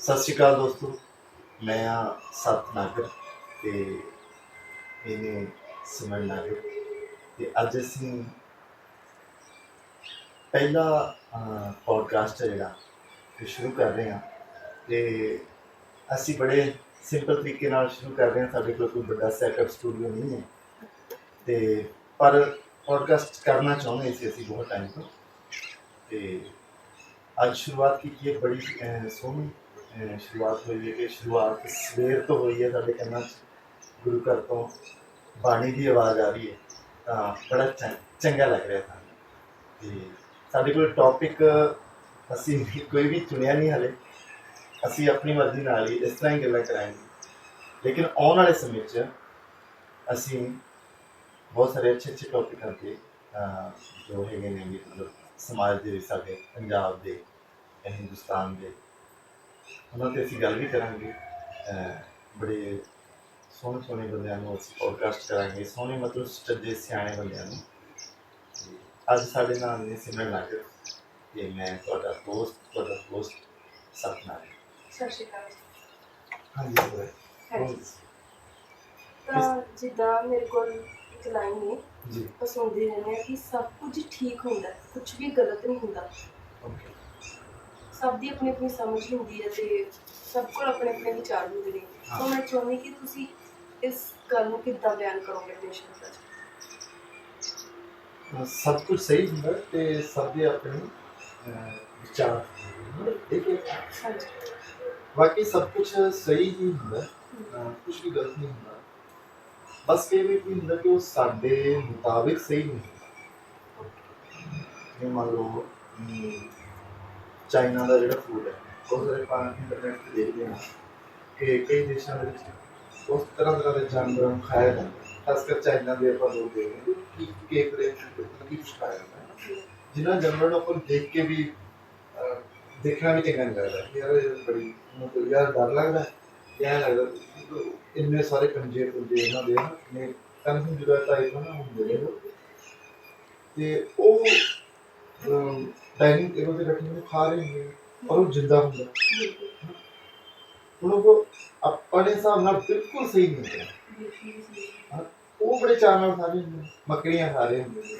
ਸਤਿ ਸ਼੍ਰੀ ਅਕਾਲ ਦੋਸਤੋ, ਮੈਂ ਆ ਸਤ ਨਾਗਰ ਤੇ ਇਹਨੇ ਸਿਮਰਨ ਨਾਗਰ। ਤੇ ਅੱਜ ਅਸੀਂ ਪਹਿਲਾ ਪੋਡਕਾਸਟ ਜਿਹੜਾ ਇਹ ਸ਼ੁਰੂ ਕਰ ਰਹੇ ਹਾਂ। ਤੇ ਅਸੀਂ ਬੜੇ ਸਿੰਪਲ ਤਰੀਕੇ ਨਾਲ ਸ਼ੁਰੂ ਕਰ ਰਹੇ ਹਾਂ। ਸਾਡੇ ਕੋਲ ਕੋਈ ਵੱਡਾ ਸੈਟਅਪ ਸਟੂਡੀਓ ਨਹੀਂ ਹੈ। ਤੇ ਪਰ ਪੋਡਕਾਸਟ ਕਰਨਾ ਚਾਹੁੰਦੇ ਸੀ ਅਸੀਂ ਬਹੁਤ ਟਾਈਮ ਤੋਂ। ਤੇ ਅੱਜ ਸ਼ੁਰੂਆਤ ਕੀਤੀ ਹੈ ਬੜੀ ਸੋਹਣੀ ਸ਼ੁਰੂਆਤ ਹੋਈ ਹੈ ਕਿ ਸ਼ੁਰੂਆਤ ਸਵੇਰ ਤੋਂ ਹੋਈ ਹੈ ਸਾਡੇ ਕੰਨਾਂ 'ਚ, ਗੁਰੂ ਘਰ ਤੋਂ ਬਾਣੀ ਦੀ ਆਵਾਜ਼ ਆ ਰਹੀ ਹੈ, ਤਾਂ ਬੜਾ ਚੰ- ਚੰਗਾ ਲੱਗ ਰਿਹਾ ਸਾਨੂੰ ਤੇ ਸਾਡੇ ਕੋਲ ਟੌਪਿਕ ਅਸੀਂ ਕੋਈ ਵੀ ਚੁਣਿਆ ਨਹੀਂ ਹਲੇ। ਅਸੀਂ ਆਪਣੀ ਮਰਜ਼ੀ ਨਾਲ ਹੀ ਇਸ ਤਰ੍ਹਾਂ ਹੀ ਗੱਲਾਂ ਕਰਾਂਗੇ। ਲੇਕਿਨ ਆਉਣ ਵਾਲੇ ਸਮੇਂ 'ਚ ਅਸੀਂ ਬਹੁਤ ਸਾਰੇ ਅੱਛੇ ਅੱਛੇ ਟੌਪਿਕਾਂ ਤੇ ਜੋ ਹੈਗੇ ਨੇ ਵੀ ਮਤਲਬ ਸਮਾਜ ਦੇ, ਸਾਡੇ ਪੰਜਾਬ ਦੇ ਹਿੰਦੁਸਤਾਨ ਦੇ ਉਹਨਾਂ ਤੇ ਅਸੀਂ ਗੱਲ ਵੀ ਕਰਾਂਗੇ ਬੜੇ ਸੋਹਣੇ ਸੋਹਣੇ ਬੰਦਿਆਂ ਨੂੰ ਅਸੀਂ ਪੋਡਕਾਸਟ ਕਰਾਂਗੇ ਸੋਹਣੇ ਮਤਲਬ ਸੱਜੇ ਸਿਆਣੇ ਬੰਦਿਆਂ ਨੂੰ। ਅੱਜ ਸਾਡੇ ਨਾਲ ਨੇ ਸਿਮਰਨ ਨਾਗਰ ਤੇ ਮੈਂ ਤੁਹਾਡਾ ਦੋਸਤ ਤੁਹਾਡਾ ਦੋਸਤ ਸਤਨਾਮ। ਸਤਿ ਸ਼੍ਰੀ ਅਕਾਲ। ਹਾਂਜੀ ਹਾਂਜੀ। ਤਾਂ ਜਿੱਦਾਂ ਮੇਰੇ ਕੋਲ ਇੱਕ ਲਾਈਨ ਹੈ ਜੀ। ਪਸੰਦ ਦੀ ਰਹਿੰਦੇ ਕਿ ਸਭ ਕੁਝ ਠੀਕ ਹੁੰਦਾ ਕੁਝ ਵੀ ਗਲਤ ਨਹੀਂ ਹੁੰਦਾ। ਓਕੇ ਸਭ ਦੀ ਆਪਣੀ ਆਪਣੀ ਸਮਝ ਹੁੰਦੀ ਹੈ ਤੇ ਸਭ ਕੋਲ ਆਪਣੇ ਆਪਣੇ ਵਿਚਾਰ ਹੁੰਦੇ ਨੇ। ਤਾਂ ਮੈਂ ਚਾਹੁੰਦੀ ਕਿ ਤੁਸੀਂ ਇਸ ਗੱਲ ਨੂੰ ਕਿੱਦਾਂ ਬਿਆਨ ਕਰੋਗੇ ਆਪਣੇ ਸ਼ਬਦਾਂ 'ਚ? ਸਭ ਕੁਝ ਸਹੀ ਹੁੰਦਾ ਤੇ ਸਭ ਦੇ ਆਪਣੇ ਵਿਚਾਰ ਠੀਕ ਹੈ। ਹਾਂਜੀ। ਬਾਕੀ ਸਭ ਕੁਝ ਸਹੀ ਹੀ ਹੁੰਦਾ ਕੁਝ ਵੀ ਗਲਤ ਨਹੀਂ ਹੁੰਦਾ। ਬਸ ਇਹ ਵੀ ਕੀ ਹੁੰਦਾ ਕਿ ਉਹ ਸਾਡੇ ਮੁਤਾਬਿਕ ਸਹੀ ਨਹੀਂ ਹੁੰਦਾ। ਜਿਵੇਂ ਮੰਨ ਲਓ ਅਮ, ਚਾਈਨਾ ਦਾ ਜਿਹੜਾ ਫੂਡ ਹੈ ਬਹੁਤ ਸਾਰੇ ਆਪਾਂ ਇੰਟਰਨੈਟ ਤੇ ਦੇਖਦੇ ਹਾਂ ਕਿ ਕਈ ਦੇਸ਼ਾਂ ਦੇ ਵਿੱਚ ਉਸ ਤਰ੍ਹਾਂ ਤਰ੍ਹਾਂ ਦੇ ਜਾਨਵਰਾਂ ਨੂੰ ਖਾਇਆ ਜਾਂਦਾ ਹੈ। ਖਾਸ ਕਰ ਚਾਈਨਾ ਦੇ ਆਪਾਂ ਲੋਕ ਦੇਖਦੇ ਹਾਂ ਕਿ ਕੇਕ ਦੇ ਕੀ ਕੁਛ ਖਾਇਆ ਜਾਂਦਾ ਹੈ ਜਿਨ੍ਹਾਂ ਜਾਨਵਰਾਂ ਨੂੰ ਆਪਾਂ ਦੇਖ ਕੇ ਵੀ ਅਹ, ਦੇਖਣਾ ਵੀ ਚੰਗਾ ਨਹੀਂ ਲੱਗਦਾ ਕਿ ਯਾਰ ਇਹ ਬੜੀ ਮਤਲਬ ਯਾਰ ਡਰ ਲੱਗਦਾ ਹੈ ਕਿਆ ਲੱਗਦਾ ਕਿ ਇੰਨੇ ਸਾਰੇ ਪੰਜੇ ਪੁੰਜੇ ਇਹਨਾਂ ਦੇ ਨਾ ਨੇ ਕੰਨ ਜਿਹੜਾ ਟਾਈਪ ਨਾ ਹੁੰਦੇ ਨੇ ਉਹ। ਤੇ ਉਹ ਡਾਈਨਿੰਗ ਟੇਬਲ ਤੇ ਬੈਠੇ ਨੇ ਖਾ ਰਹੇ ਹੁੰਦੇ ਨੇ ਔਰ ਉਹ ਜਿੰਦਾ ਹੁੰਦਾ। ਬਿਲਕੁਲ। ਹੁਣ ਉਹ ਆਪਣੇ ਹਿਸਾਬ ਨਾਲ ਬਿਲਕੁਲ ਸਹੀ ਬਿਲਕੁਲ ਸਹੀ। ਉਹ ਬੜੇ ਚਾਅ ਨਾਲ ਖਾ ਰਹੇ ਹੁੰਦੇ ਮੱਕੜੀਆਂ ਖਾ ਰਹੇ ਹੁੰਦੇ ਨੇ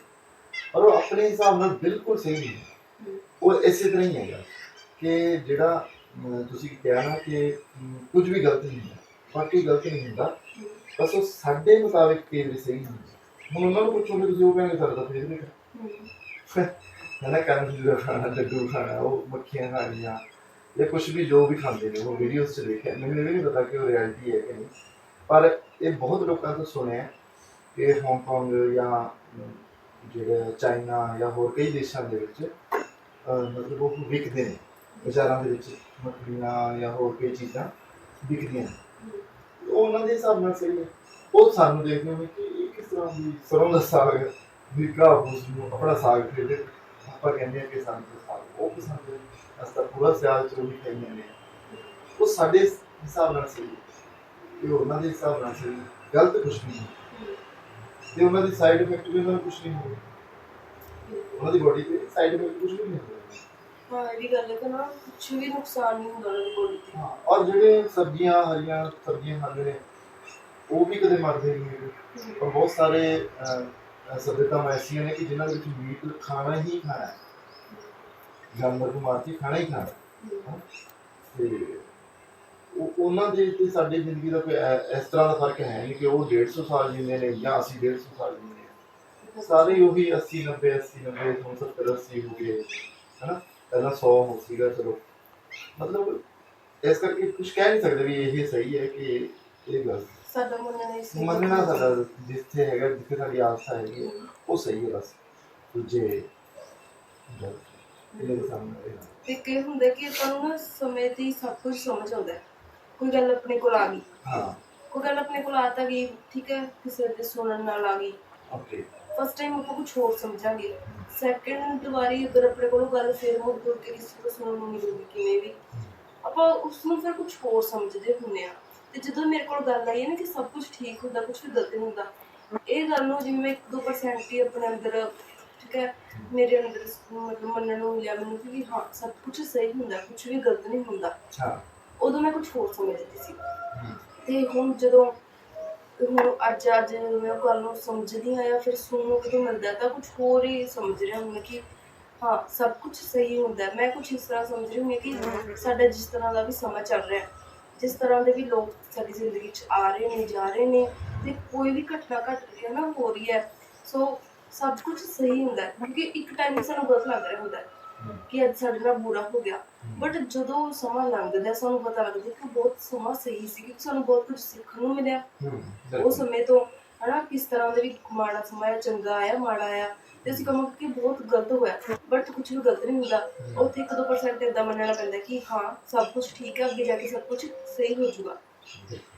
ਪਰ ਉਹ ਆਪਣੇ ਹਿਸਾਬ ਨਾਲ ਬਿਲਕੁਲ ਸਹੀ ਨਹੀਂ ਹੈ। ਉਹ ਇਸੇ ਤਰ੍ਹਾਂ ਹੀ ਹੈਗਾ ਕਿ ਜਿਹੜਾ ਤੁਸੀਂ ਕਿਹਾ ਨਾ ਕਿ ਕੁਝ ਵੀ ਗਲਤ ਨਹੀਂ ਹੁੰਦਾ ਬਾਕੀ ਗਲਤ ਨਹੀਂ ਹੁੰਦਾ। ਬਸ ਉਹ ਸਾਡੇ ਮੁਤਾਬਿਕ ਕਈ ਵਾਰੀ ਸਹੀ ਹੁੰਦਾ। ਹੁਣ ਉਹਨਾਂ ਨੂੰ ਪੁੱਛੋਗੇ ਤੁਸੀਂ ਉਹ ਕਹਿੰਦੇ ਸਾਡਾ ਫੇਵਰੇਟ ਹੈ। ਹਨਾ ਕਰਨ ਜਿਹੜਾ ਖਾਣਾ, ਲੱਡੂ ਖਾਣਾ, ਉਹ ਮੱਖੀਆਂ ਖਾਣੀਆਂ, ਜਾਂ ਕੁਝ ਵੀ ਜੋ ਵੀ ਖਾਂਦੇ ਨੇ, ਉਹ ਵੀਡੀਓਜ਼ 'ਚ ਦੇਖਿਆ। ਮੈਨੂੰ ਇਹ ਵੀ ਨਹੀਂ ਪਤਾ ਕਿ ਉਹ ਰਿਐਲਿਟੀ ਹੈ ਕਿ ਨਹੀਂ। ਪਰ ਇਹ ਬਹੁਤ ਲੋਕਾਂ ਤੋਂ ਸੁਣਿਆ ਕਿ ਹਾਂਗਕਾਂਗ ਜਾਂ ਜਿਹੜਾ ਚਾਈਨਾ ਜਾਂ ਹੋਰ ਕਈ ਦੇਸ਼ਾਂ ਦੇ ਵਿੱਚ ਮਤਲਬ ਉਹ ਵਿਕਦੇ ਨੇ, ਬਾਜ਼ਾਰਾਂ ਦੇ ਵਿੱਚ ਮੱਖੀਆਂ ਜਾਂ ਹੋਰ ਕਈ ਚੀਜ਼ਾਂ ਵਿਕਦੀਆਂ ਨੇ। ਉਹਨਾਂ ਦੇ ਹਿਸਾਬ ਨਾਲ ਸਹੀ ਹੈ। ਉਹ ਸਾਨੂੰ ਦੇਖਦੇ ਨੇ ਕਿ ਇਹ ਕਿਸ ਤਰ੍ਹਾਂ ਦੀ ਸਰੋਂ ਦਾ ਸਾਗ ਵੀ ਘਾਹ ਨੂੰ ਆਪਣਾ ਸਾਗ ਖੇਡੇ ਆਪਾਂ ਕਹਿੰਦੇ ਆ ਕਿ ਸਾਨੂੰ ਸਾਗ ਉਹ ਪਸੰਦ ਹੈ ਅਸੀਂ ਤਾਂ ਪੂਰਾ ਸਿਆਲ ਚ ਵੀ ਖਾਈਆਂ ਨੇ ਉਹ ਸਾਡੇ ਹਿਸਾਬ ਨਾਲ ਸਹੀ ਇਹ ਉਹਨਾਂ ਦੇ ਹਿਸਾਬ ਨਾਲ ਸਹੀ ਗਲਤ ਕੁਛ ਨਹੀਂ ਤੇ ਉਹਨਾਂ ਦੀ ਸਾਈਡ ਇਫੈਕਟ ਵੀ ਉਹਨਾਂ ਨੂੰ ਕੁਛ ਨਹੀਂ ਹੋਵੇ। ਉਹਨਾਂ ਦੀ ਬੋਡੀ ਤੇ ਸਾਈਡ ਇਫੈਕਟ ਕੁਛ ਵੀ ਨਹੀਂ ਹੋਵੇ। ਹਾਂ ਇਹ ਵੀ ਗੱਲ ਹੈ ਕਿ ਨਾ ਕੁਝ ਵੀ ਨੁਕਸਾਨ ਨਹੀਂ ਹੁੰਦਾ ਉਹਨਾਂ ਦੀ ਬੋਡੀ ਤੇ। ਹਾਂ ਔਰ ਜਿਹੜੇ ਸਬਜ਼ੀਆਂ ਹਰੀਆਂ ਸਬਜ਼ੀਆਂ ਖਾਂਦੇ ਨੇ ਉਹ ਵੀ ਕਦੇ ਮਰਦੇ ਨਹੀਂ ਔਰ ਬਹੁਤ ਸਾਰੇ ਅਹ, ਐਸੀਆਂ ਨੇ ਕਿ ਜਿਨ੍ਹਾਂ ਦੇ ਵਿੱਚ ਮੀਟ ਖਾਣਾ ਹੀ ਖਾਣਾ ਹੈ। ਜਾਨਵਰ ਨੂੰ ਮਾਰ ਕੇ ਖਾਣਾ ਹੀ ਖਾਣਾ ਹੈ। ਤੇ ਉਹ ਉਹਨਾਂ ਦੇ ਤੇ ਸਾਡੀ ਜ਼ਿੰਦਗੀ ਦਾ ਕੋਈ ਐ- ਇਸ ਤਰ੍ਹਾਂ ਦਾ ਫ਼ਰਕ ਹੈ ਨਹੀਂ ਕਿ ਉਹ 150 ਸਾਲ ਜੀਂਦੇ ਨੇ ਜਾਂ ਅਸੀਂ 150 ਸਾਲ ਜੀਂਦੇ ਹਾਂ ਸਾਰੇ ਹੀ ਉਹੀ 80 90 80 90 ਹੁਣ 70 80 ਹੋ ਗਏ ਹਨਾ? ਪਹਿਲਾਂ 100 ਹੋ ਸੀਗਾ ਚਲੋ। ਮਤਲਬ ਇਸ ਕਰਕੇ ਕੁਝ ਕਹਿ ਨਹੀਂ ਸਕਦੇ ਵੀ ਇਹ ਸਹੀ ਹੈ ਕਿ ਇਹ ਸਾਡਾ ਮੰਨਣਾ ਇਸ ਲਈ ਮੰਨਣਾ ਸਾਡਾ ਜਿੱਥੇ ਹੈਗਾ ਜਿੱਥੇ ਸਾਡੀ ਆਸਥਾ ਹੈਗੀ ਹੈ, ਉਹ ਸਹੀ ਹੈ ਬਸ। ਦੂਜੇ ਗਲਤ ਇਹਦੇ ਸਾਹਮਣੇ ਇਹ ਹੈ। ਤੇ ਕੀ ਹੁੰਦਾ ਕਿ ਆਪਾਂ ਨੂੰ ਨਾ ਸਮੇਂ ਦੀ ਸਭ ਕੁਝ ਸਮਝ ਆਉਂਦਾ ਹੈ। ਕੋਈ ਗੱਲ ਆਪਣੇ ਕੋਲ ਆ ਗਈ। ਹਾਂ। ਕੋਈ ਗੱਲ ਆਪਣੇ ਕੋਲ ਆ ਤਾਂ ਗਈ ਠੀਕ ਹੈ? ਕਿਸੇ ਦੇ ਸੁਣਨ ਨਾਲ ਆ ਗਈ। ਓਕੇ। ਫਸਟ ਟਾਈਮ ਆਪਾਂ ਕੁਝ ਹੋਰ ਸਮਝਾਂਗੇ। ਸੈਕੰਡ ਵਾਰੀ ਅਗਰ ਆਪਣੇ ਕੋਲ ਉਹ ਗੱਲ ਫੇਰ ਮੁੜ ਤੁਰ ਕੇ ਕਿਸੇ ਤੋਂ ਸੁਣਨ ਨੂੰ ਮਿਲੂਗੀ ਕਿਵੇਂ ਵੀ। ਆਪਾਂ ਉਸ ਨੂੰ ਫਿਰ ਕੁਝ ਹੋਰ ਸਮਝਦੇ ਹੁੰਦੇ ਆ ਤੇ ਜਦੋਂ ਮੇਰੇ ਕੋਲ ਗੱਲ ਆਈ ਹੈ ਨਾ ਕਿ ਸਭ ਕੁਝ ਠੀਕ ਹੁੰਦਾ ਕੁਝ ਵੀ ਗਲਤ ਨਹੀਂ ਹੁੰਦਾ ਇਹ ਗੱਲ ਨੂੰ ਜਿਵੇਂ 2% ਹੀ ਆਪਣੇ ਅੰਦਰ ਠੀਕ ਹੈ ਮੇਰੇ ਅੰਦਰ ਮਤਲਬ ਮੰਨਣ ਨੂੰ ਮਿਲਿਆ ਮੈਨੂੰ ਕਿ ਹਾਂ ਸਭ ਕੁਝ ਸਹੀ ਹੁੰਦਾ ਕੁਝ ਵੀ ਗਲਤ ਨਹੀਂ ਹੁੰਦਾ। ਅੱਛਾ। ਉਦੋਂ ਮੈਂ ਕੁਝ ਹੋਰ ਸਮਝਦੀ ਸੀ। ਤੇ ਹੁਣ ਜਦੋਂ ਹੁਣ ਅੱਜ ਅੱਜ ਮੈਂ ਉਹ ਗੱਲ ਨੂੰ ਸਮਝਦੀ ਹਾਂ ਜਾਂ ਫਿਰ ਸੁਣਨ ਨੂੰ ਕਿਤੇ ਮਿਲਦਾ ਤਾਂ ਕੁਝ ਹੋਰ ਹੀ ਸਮਝ ਰਿਹਾ ਹੁੰਦਾ ਕਿ ਹਾਂ ਸਭ ਕੁਝ ਸਹੀ ਹੁੰਦਾ ਹੈ। ਮੈਂ ਕੁਝ ਇਸ ਤਰ੍ਹਾਂ ਸਮਝ ਰਹੀ ਹਾਂ ਕਿ ਸਾਡਾ ਜਿਸ ਤਰ੍ਹਾਂ ਦਾ ਵੀ ਸਮਾਂ ਚੱਲ ਰਿਹਾ ਹੈ, ਜਿਸ ਤਰ੍ਹਾਂ ਦੇ ਵੀ ਲੋਕ ਸਾਡੀ ਜ਼ਿੰਦਗੀ 'ਚ ਆ ਰਹੇ ਨੇ ਜਾ ਰਹੇ ਨੇ ਤੇ ਕੋਈ ਵੀ ਘਟਨਾ ਘਟ ਰਹੀ ਹੈ ਨਾ ਹੋ ਰਹੀ ਹੈ। ਸੋ ਸਭ ਕੁਝ ਸਹੀ ਹੁੰਦਾ ਹੈ ਕਿਉਂਕਿ ਇੱਕ ਟਾਈਮ ਸਾਨੂੰ ਗਲਤ ਲੱਗ ਰਿਹਾ ਹੁੰਦਾ ਕਿ ਅੱਜ ਸਾਡੇ ਨਾਲ ਬੁਰਾ ਹੋ ਗਿਆ। ਬਟ ਜਦੋਂ ਸਮਾਂ ਲੰਘਦਾ ਸਾਨੂੰ ਪਤਾ ਲੱਗਦਾ ਕਿ ਬਹੁਤ ਸਮਾਂ ਸਹੀ ਸੀ ਕਿ ਸਾਨੂੰ ਬਹੁਤ ਕੁਝ ਸਿੱਖਣ ਨੂੰ ਮਿਲਿਆ। ਉਹ ਸਮੇਂ ਤੋਂ ਹਨਾ ਕਿਸ ਤਰ੍ਹਾਂ ਦੇ ਵੀ ਮਾੜਾ ਸਮਾਂ ਚੰਗਾ ਆਇਆ ਮਾੜਾ ਆਇਆ ਤੇ ਅਸੀਂ ਕਹਾਂਗੇ ਕਿ ਬਹੁਤ ਗਲਤ ਹੋਇਆ। ਬਟ ਕੁਝ ਵੀ ਗਲਤ ਨਹੀਂ ਹੁੰਦਾ। ਉੱਥੇ 1-2% ਇਦਾਂ ਮੰਨਣਾ ਪੈਂਦਾ ਕਿ ਹਾਂ ਸਭ ਕੁਝ ਠੀਕ ਹੈ ਅੱਗੇ ਜਾ ਕੇ ਸਭ ਕੁਝ ਸਹੀ ਹੋ ਜਾਊਗਾ।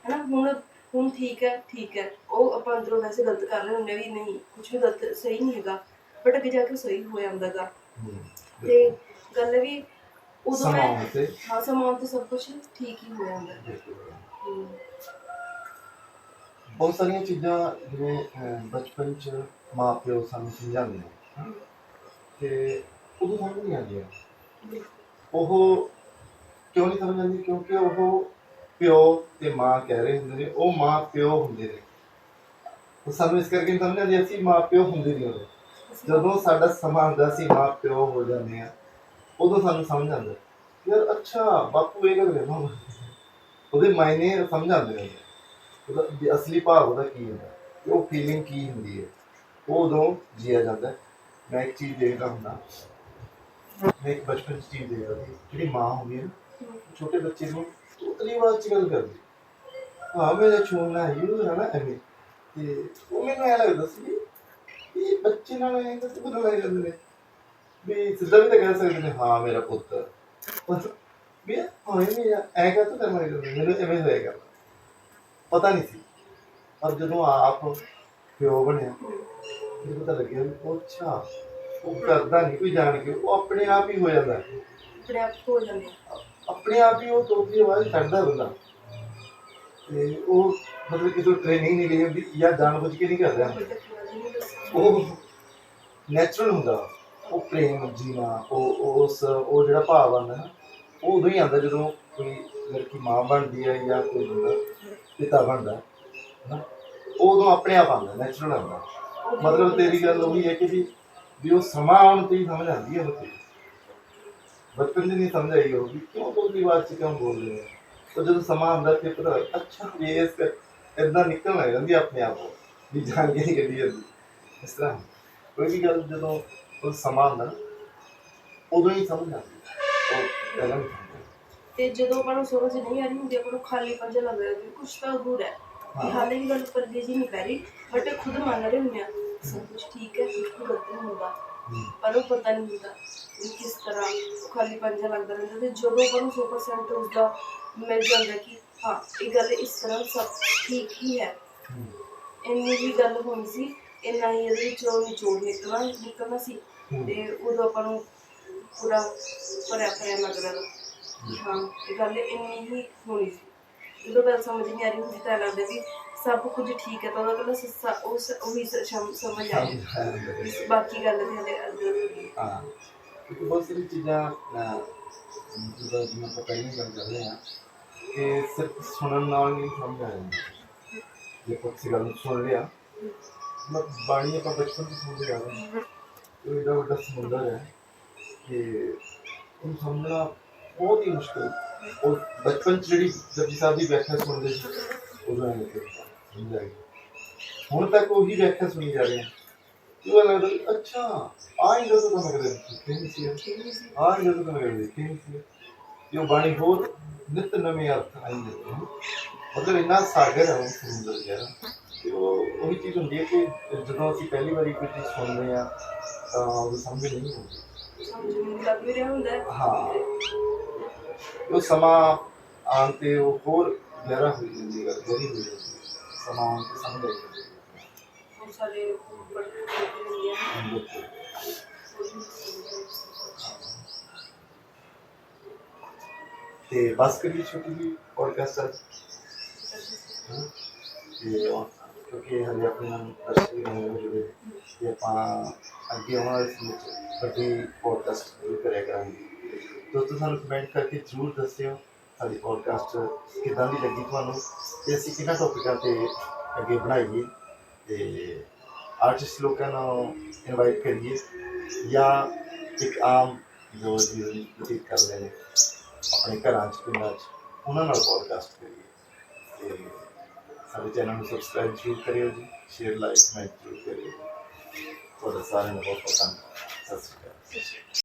ਹਨਾ ਹੁਣ ਹੁਣ ਠੀਕ ਹੈ ਠੀਕ ਹੈ। ਉਹ ਆਪਾਂ ਅੰਦਰੋਂ ਵੈਸੇ ਗਲਤ ਕਰ ਰਹੇ ਹੁੰਦੇ ਵੀ ਨਹੀਂ ਕੁਝ ਵੀ ਗਲਤ ਸਹੀ ਨਹੀਂ ਹੈਗਾ। ਬਟ ਅੱਗੇ ਜਾ ਕੇ ਸਹੀ ਹੋ ਜਾਂਦਾਗਾ ਤੇ ਗੱਲ ਵੀ ਉਦੋਂ ਮੈਂ ਹਾਂ ਸਮਾਂ ਤੇ ਸਭ ਕੁਝ ਠੀਕ ਹੀ ਹੋ ਜਾਂਦਾ। ਬਹੁਤ ਸਾਰੀਆਂ ਚੀਜ਼ਾਂ ਜਿਵੇਂ ਅਹ, ਬਚਪਨ ਚ ਮਾਂ ਪਿਓ ਸਾਨੂੰ ਸਮਝਾਉਂਦੇ ਨੇ। ਹਨਾ? ਤੇ ਉਦੋਂ ਸਮਝ ਨਹੀਂ ਆਉਂਦੀਆਂ ਉਹ ਕਿਉਂ ਨਹੀਂ ਸਮਝ ਆਉਂਦੀ? ਕਿਉਂਕਿ ਉਹ ਪਿਓ ਤੇ ਮਾਂ ਕਹਿ ਰਹੇ ਹੁੰਦੇ ਨੇ ਉਹ ਮਾਂ ਪਿਓ ਹੁੰਦੇ ਨੇ। ਉਹ ਸਾਨੂੰ ਇਸ ਕਰਕੇ ਨਹੀਂ ਸਮਝ ਆਉਂਦੀ ਅਸੀਂ ਮਾਂ ਪਿਓ ਹੁੰਦੇ ਨਹੀਂ ਹੁੰਦੇ ਜਦੋਂ ਸਾਡਾ ਸਮਾਂ ਹੁੰਦਾ ਸੀ ਮਾਂ ਪਿਓ ਹੋ ਜਾਂਦੇ ਆ ਉਦੋਂ ਸਾਨੂੰ ਸਮਝ ਆਉਂਦਾ। ਯਾਰ ਅੱਛਾ ਬਾਪੂ ਇਹ ਗੱਲ ਕਹਿੰਦਾ ਹੁੰਦਾ। ਉਹਦੇ ਮਾਇਨੇ ਸਮਝ ਆਉਂਦੇ ਨੇ ਉਹਦਾ ਵੀ ਅਸਲੀ ਭਾਵ ਉਹਦਾ ਕੀ ਹੁੰਦਾ? ਤੇ ਉਹ ਫੀਲਿੰਗ ਕੀ ਹੁੰਦੀ ਹੈ? ਉਹ ਉਦੋਂ ਜੀਆ ਜਾਂਦਾ ਹੈ। ਮੈਂ ਇੱਕ ਚੀਜ਼ ਦੇਖਦਾ ਹੁੰਦਾ। ਮੈਂ ਇੱਕ ਬਚਪਨ ਚ ਚੀਜ਼ ਦੇਖਦਾ ਸੀ। ਜਿਹੜੀ ਮਾਂ ਹੁੰਦੀ ਹੈ ਨਾ, ਛੋਟੇ ਬੱਚੇ ਨੂੰ ਉਤਲੀ ਆਵਾਜ਼ ਚ ਗੱਲ ਕਰਦੀ। ਹਾਂ, ਮੇਰਾ ਛੋਨਾ ਯੂ ਹੈ ਨਾ ਐਵੇਂ ਤੇ ਉਹ ਮੈਨੂੰ ਐ ਲੱਗਦਾ ਸੀ ਵੀ ਇਹ ਬੱਚੇ ਨਾਲ ਐਂ ਕਿਉਂ ਬਦਲ ਲੱਗ ਜਾਂਦੇ ਨੇ। ਵੀ ਸਿੱਧਾ ਵੀ ਤਾਂ ਕਹਿ ਸਕਦੇ ਨੇ, ਹਾਂ, ਮੇਰਾ ਪੁੱਤ। ਪਰ ਵੀ ਹਾਂ ਇਹ ਮੇਰਾ ਐ ਕਾ ਤਾਂ ਕਰਨਾ ਮੈਨੂੰ ਐਵੇਂ ਹੋਏਗਾ ਪਤਾ ਨਹੀਂ ਸੀ। ਪਰ ਜਦੋਂ ਆਪ ਪਿਓ ਬਣਿਆ ਮੈਨੂੰ ਪਤਾ ਲੱਗਿਆ ਵੀ ਉਹ ਅੱਛਾ ਉਹ ਕਰਦਾ ਨਹੀਂ ਕੋਈ ਜਾਣ ਕੇ ਉਹ ਆਪਣੇ ਆਪ ਹੀ ਹੋ ਜਾਂਦਾ। ਹੈ। ਆਪਣੇ ਆਪ ਹੋ ਜਾਂਦੇ ਆ। ਆਪਣੇ ਆਪ ਹੀ ਉਹ ਤੋਤੀ ਆਵਾਜ਼ ਛੱਡਦਾ ਬੰਦਾ। ਤੇ ਉਹ ਮਤਲਬ ਕਿ ਟ੍ਰੇਨਿੰਗ ਨਹੀਂ ਲਈ ਹੁੰਦੀ ਜਾਂ ਜਾਣਬੁੱਝ ਕੇ ਨਹੀਂ ਕਰਦਾ ਕੋਈ ਨਹੀਂ ਦੱਸਦੀ ਉਹ ਨੈਚੁਰਲ ਹੁੰਦਾ ਉਹ ਪ੍ਰੇਮ ਜੀਣਾ ਉਹ ਉਸ ਉਹ ਜਿਹੜਾ ਭਾਵ ਆਉਂਦਾ ਨਾ ਉਹ ਉਦੋਂ ਹੀ ਆਉਂਦਾ ਜਦੋਂ ਕੋਈ ਲੜਕੀ ਮਾਂ ਬਣਦੀ ਹੈ ਜਾਂ ਕੋਈ ਬੰਦਾ ਪਿਤਾ ਬਣਦਾ ਨਾ ਉਹ ਉਦੋਂ ਆਪਣੇ ਆਪ ਆਉਂਦਾ ਨੈਚੁਰਲ ਆਉਂਦਾ। ਮਤਲਬ ਤੇਰੀ ਗੱਲ ਉਹੀ ਹੈ ਕਿ ਵੀ ਵੀ ਉਹ ਸਮਾਂ ਆਉਣ ਤੇ ਹੀ ਸਮਝ ਆਉਂਦੀ ਹੈ ਬੱਚੇ ਬਚਪਨ ਦੀ ਨਹੀਂ ਸਮਝ ਆਈ ਉਹ ਵੀ ਕਿਉਂ ਬੋਲਦੀ ਬਾਤ 'ਚ ਕਿਉਂ ਬੋਲ ਰਹੇ ਹੋ? ਉਹ ਜਦੋਂ ਸਮਾਂ ਆਉਂਦਾ ਤੇ ਪਤਾ ਅੱਛਾ ਵੀ ਇਸ ਇਦਾਂ ਨਿਕਲਣ ਲੱਗ ਜਾਂਦੀ ਆਪਣੇ ਆਪ ਉਹ, ਵੀ ਜਾਣ ਕੇ ਨਹੀਂ ਕੱਢੀ ਜਾਂਦੀ। ਇਸ ਤਰ੍ਹਾਂ ਕੋਈ ਵੀ ਗੱਲ ਜਦੋਂ ਉਹ ਸਮਾਂ ਆਉਂਦਾ ਨਾ, ਉਦੋਂ ਹੀ ਸਮਝ ਆਉਂਦੀ ਉਹ ਪਹਿਲਾਂ ਸਮਝ ਆਉਂਦੀ। ਤੇ ਜਦੋਂ ਆਪਾਂ ਨੂੰ ਸਮਝ ਨਹੀਂ ਆ ਰਹੀ ਹੁੰਦੀ ਆਪਾਂ ਨੂੰ ਖਾਲੀ ਪੰਜ ਲੱਗਦਾ ਹੈ ਕਿ ਕੁਝ ਤਾਂ ਅਧੂਰਾ ਹੈ। ਹਾਲੇ ਵੀ ਗੱਲ ਪਰ ਜੀ ਨਹੀਂ ਪੈ ਰਹੀ ਬਟ ਖੁਦ ਮੰਨ ਰਹੇ ਹੁੰਦੇ ਆ ਸਭ ਕੁਝ ਠੀਕ ਹੈ ਕੁਝ ਵੀ ਗਲਤ ਨਹੀਂ ਹੁੰਦਾ। ਪਰ ਉਹ ਪਤਾ ਨਹੀਂ ਹੁੰਦਾ ਵੀ ਕਿਸ ਤਰ੍ਹਾਂ ਖਾਲੀ ਪੰਜਾ ਲੱਗਦਾ ਰਹਿੰਦਾ ਤੇ ਜਦੋਂ ਆਪਾਂ ਨੂੰ 100% ਉਸਦਾ ਮਿਲ ਜਾਂਦਾ ਕਿ ਹਾਂ ਇਹ ਗੱਲ ਇਸ ਤਰ੍ਹਾਂ ਸਭ ਠੀਕ ਹੀ ਹੈ। ਇੰਨੀ ਵੀ ਗੱਲ ਹੋਣੀ ਸੀ ਇੰਨਾ ਹੀ ਇਹਦੇ ਵਿੱਚੋਂ ਨਿਚੋੜ ਨਿਕਲਣਾ ਨਿਕਲਣਾ ਸੀ। ਤੇ ਉਦੋਂ ਆਪਾਂ ਨੂੰ ਪੂਰਾ ਭਰਿਆ ਭਰਿਆ ਲੱਗਦਾ ਵਾ ਹਾਂ ਇਹ ਗੱਲ ਇੰਨੀ ਹੀ ਹੋਣੀ ਸੀ। ਜਦੋਂ ਗੱਲ ਸਮਝ ਨਹੀਂ ਆ ਰਹੀ ਹੁੰਦੀ ਤਾਂ ਲੱਗਦਾ ਵੀ ਸਭ ਕੁਝ ਠੀਕ ਹੈ ਤਾਂ ਉਹਦਾ ਕਹਿੰਦਾ ਸੱਸਾ ਉਸ ਉਹੀ ਸਮਝ ਆ ਰਹੀ ਬਾਕੀ ਗੱਲ ਤੇ ਹਲੇ ਹੋਈ। ਹਾਂ। ਕਿਉਂਕਿ ਬਹੁਤ ਸਾਰੀ ਚੀਜ਼ਾਂ ਜਿੱਦਾਂ ਜਿਵੇਂ ਆਪਾਂ ਪਹਿਲਾਂ ਗੱਲ ਕਰ ਰਹੇ ਹਾਂ ਕਿ ਸਿਰਫ ਸੁਣਨ ਨਾਲ ਨਹੀਂ ਸਮਝ ਆ ਜਾਂਦੀ ਜੇ ਕੋਈ ਗੱਲ ਨੂੰ ਸੁਣ ਲਿਆ ਮੈਂ ਬਾਣੀ ਆਪਾਂ ਬਚਪਨ ਤੋਂ ਸੁਣਦੇ ਆ ਰਹੇ ਹਾਂ। ਉਹ ਇਹਦਾ ਵੱਡਾ ਸਮੁੰਦਰ ਹੈ ਕਿ ਉਹਨੂੰ ਸਮਝਣਾ ਬਹੁਤ ਹੀ ਮੁਸ਼ਕਿਲ ਉਹ ਬਚਪਨ 'ਚ ਜਿਹੜੀ ਜਪਜੀ ਸਾਹਿਬ ਦੀ ਵਿਆਖਿਆ ਸੁਣਦੇ ਸੀ ਉਦੋਂ ਐਂ ਲੱਗਦਾ ਸੀ, ਸਮਝ ਆ ਗਈ ਹੁਣ ਤੱਕ ਉਹੀ ਵਿਆਖਿਆ ਸੁਣੀ ਜਾ ਰਹੀ ਹੈ ਉਹ ਲੱਗਦਾ ਅੱਛਾ ਆ ਹੀ ਜਦੋਂ ਤਾਂ ਮੈਂ ਕਦੇ ਦੇਖੀ ਨਹੀਂ ਸੀ? ਆ ਹੀ ਜਦੋਂ ਤਾਂ ਮੈਂ ਕਦੇ ਦੇਖੀ ਨਹੀਂ ਸੀ? ਇਹ ਬਾਣੀ ਹੋਰ ਨਿਤ ਨਵੇਂ ਅਰਥ ਆਈ ਜਾਂਦੇ ਹਨ ਮਤਲਬ ਇੰਨਾ ਸਾਗਰ ਹੈ ਉਹ ਜਿਹੜਾ ਤੇ ਉਹ ਉਹੀ ਚੀਜ਼ ਹੁੰਦੀ ਹੈ ਕਿ ਜਦੋਂ ਅਸੀਂ ਪਹਿਲੀ ਵਾਰੀ ਕੋਈ ਚੀਜ਼ ਸੁਣਦੇ ਆ ਤਾਂ ਉਹ ਸਮਝ ਨਹੀਂ ਆਉਂਦੀ ਸਮਝ ਮੈਨੂੰ ਲੱਗ ਰਿਹਾ ਹੁੰਦਾ। ਹਾਂ। ਉਹ ਸਮਾਂ ਆਉਣ ਤੇ ਉਹ ਹੋਰ ਗਹਿਰਾ ਹੋ ਜਾਂਦੀ ਹੈ ਗਹਿਰੀ ਹੋ ਜਾਂਦੀ ਹੈ। ਸਮਾਂ ਆਉਣ ਤੇ ਸਮਝ ਆਈ ਬਹੁਤ ਸਾਰੇ ਅੰਦਰ ਤੋਂ। ਬਸ ਕਰੀਏ ਛੋਟੀ ਜੀ ਪੋਡਕਾਸਟ ਅੱਜ? ਤੇ ਕਿਉਂਕਿ ਹਲੇ ਆਪਣੇ ਦਰਸ਼ਕ ਵੀ ਨਵੇਂ ਹੋ ਜੁੜੇ ਤੇ ਆਪਾਂ ਅੱਗੇ ਸਮੇਂ 'ਚ ਵੱਡੀ ਪੋਡਕਾਸਟ ਵੀ ਕਰਿਆ ਕਰਾਂਗੇ। ਦੋਸਤੋ ਸਾਨੂੰ ਕਮੈਂਟ ਕਰਕੇ ਜ਼ਰੂਰ ਦੱਸਿਓ, ਸਾਡੀ ਪੋਡਕਾਸਟ ਕਿੱਦਾਂ ਦੀ ਲੱਗੀ ਤੁਹਾਨੂੰ ਤੇ ਅਸੀਂ ਕਿਹਨਾਂ ਟੌਪਿਕਾਂ ਤੇ ਅੱਗੇ ਬਣਾਈਏ ਤੇ ਆਰਟਿਸਟ ਲੋਕਾਂ ਨੂੰ ਇਨਵਾਈਟ ਕਰੀਏ ਜਾਂ ਇੱਕ ਆਮ ਜੋ ਜੀਵਨ ਬਤੀਤ ਕਰਦੇ ਨੇ, ਆਪਣੇ ਘਰਾਂ 'ਚ, ਪਿੰਡਾਂ 'ਚ, ਉਹਨਾਂ ਨਾਲ ਪੋਡਕਾਸਟ ਕਰੀਏ ਤੇ ਸਾਡੇ ਚੈਨਲ ਨੂੰ ਸਬਸਕ੍ਰਾਈਬ ਜ਼ਰੂਰ ਕਰਿਓ ਜੀ ਸ਼ੇਅਰ ਲਾਈਕ ਕਮੈਂਟ ਜ਼ਰੂਰ ਕਰਿਓ ਤੁਹਾਡਾ ਸਾਰਿਆਂ ਨੂੰ ਬਹੁਤ ਬਹੁਤ ਧੰਨਵਾਦ ਸਤਿ ਸ਼੍ਰੀ ਅਕਾਲ।